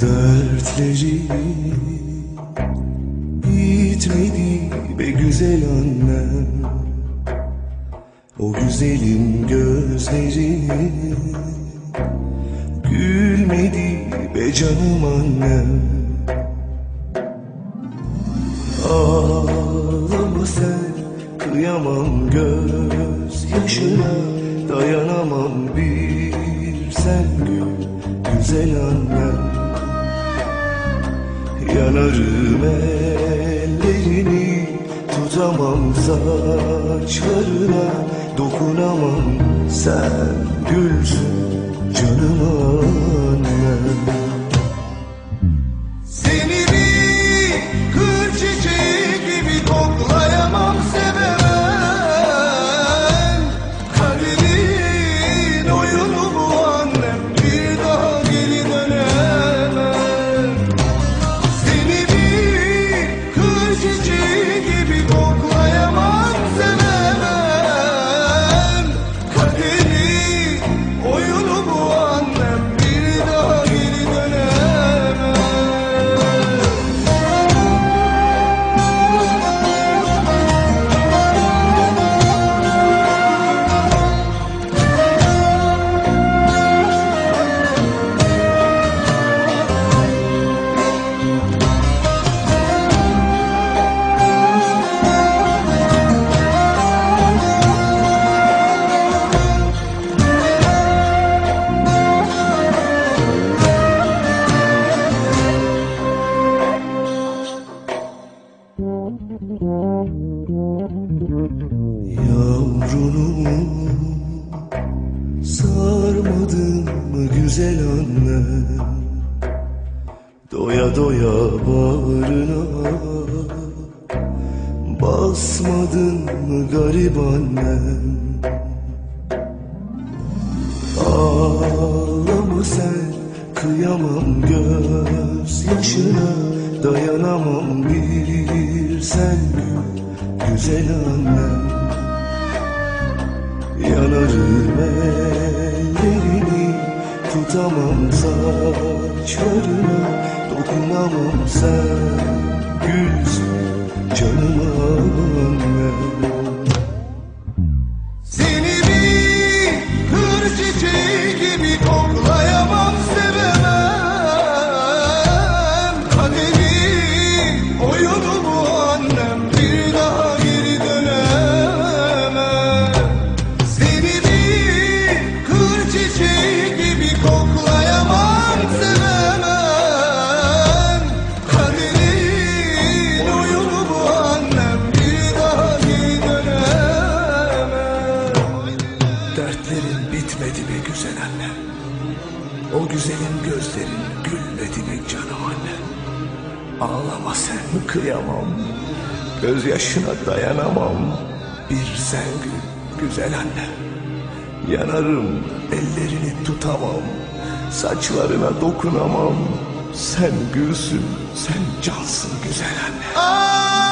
Dertleri bitmedi be güzel annem O güzelim gözleri Gülmedi be canım annem Ağlama sen Kıyamam göz yaşına Dayanamam bir sen gül Güzel annem Yanarım ellerini Tutamam saçlarına Dokunamam sen gülsün Yavrunu sarmadın güzel anne? Doya doya bağrına Basmadın mı annem Ağlama kıyamam göz yaşına Dayanamam bir sen. gül güzel annem Yanarım ellerini Tutamam saçlarına Dokunamam sen. Gülsün canım annem güzel anne? O güzelim gözlerin gülmedi mi canım anne? Ağlama sen kıyamam. Gözyaşına dayanamam. Bir sen gül güzel anne. Yanarım ellerini tutamam. Saçlarına dokunamam. Sen gülsün, sen cansın güzel anne. Ah